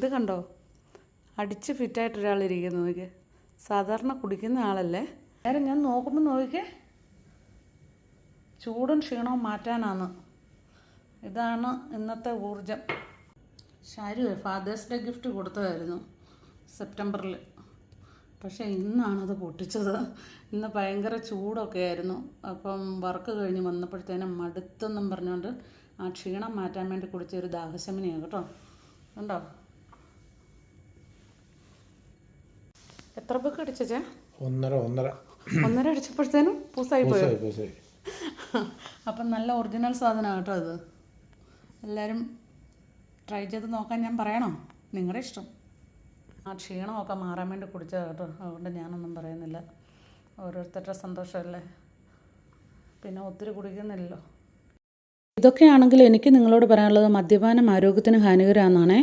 ഇത് കണ്ടോ? അടിച്ച് ഫിറ്റായിട്ട് ഒരാളിരിക്കുന്നു നോക്കി സാധാരണ കുടിക്കുന്ന ആളല്ലേ? നേരെ ഞാൻ നോക്കുമ്പോൾ നോക്കിക്കേ ചൂടും ക്ഷീണവും മാറ്റാനാണ്. ഇതാണ് ഇന്നത്തെ ഊർജം ഷാരു ഫാദേഴ്സ് ഡേ ഗിഫ്റ്റ് കൊടുത്തതായിരുന്നു സെപ്റ്റംബറിൽ പക്ഷേ ഇന്നാണത് പൊട്ടിച്ചത്. ഇന്ന് ഭയങ്കര ചൂടൊക്കെ ആയിരുന്നു. അപ്പം വർക്ക് കഴിഞ്ഞ് വന്നപ്പോഴത്തേനും മടുത്തെന്നും പറഞ്ഞുകൊണ്ട് ആ ക്ഷീണം മാറ്റാൻ വേണ്ടി കുടിച്ചൊരു ദാഹശമനിയാണ് കേട്ടോ. ഉണ്ടോ എത്ര ബുക്ക് അടിച്ചേ ഒന്നര ഒന്നര. ഒന്നര അടിച്ചപ്പോഴത്തേനും പൂസായി പോയി? അപ്പം നല്ല ഒറിജിനൽ സാധനമാണ് കേട്ടോ അത്. എല്ലാവരും ട്രൈ ചെയ്ത് നോക്കാൻ ഞാൻ പറയണോ? നിങ്ങളുടെ ഇഷ്ടം. ആ ക്ഷീണമൊക്കെ മാറാൻ വേണ്ടി കുടിച്ചത് കേട്ടോ. അതുകൊണ്ട് ഞാനൊന്നും പറയുന്നില്ല. ഓരോരുത്തരുടെ സന്തോഷമല്ലേ? പിന്നെ ഒത്തിരി കുടിക്കുന്നില്ലല്ലോ. ഇതൊക്കെയാണെങ്കിൽ എനിക്ക് നിങ്ങളോട് പറയാനുള്ളത് മദ്യപാനം ആരോഗ്യത്തിന് ഹാനികരമാണെന്നാണേ.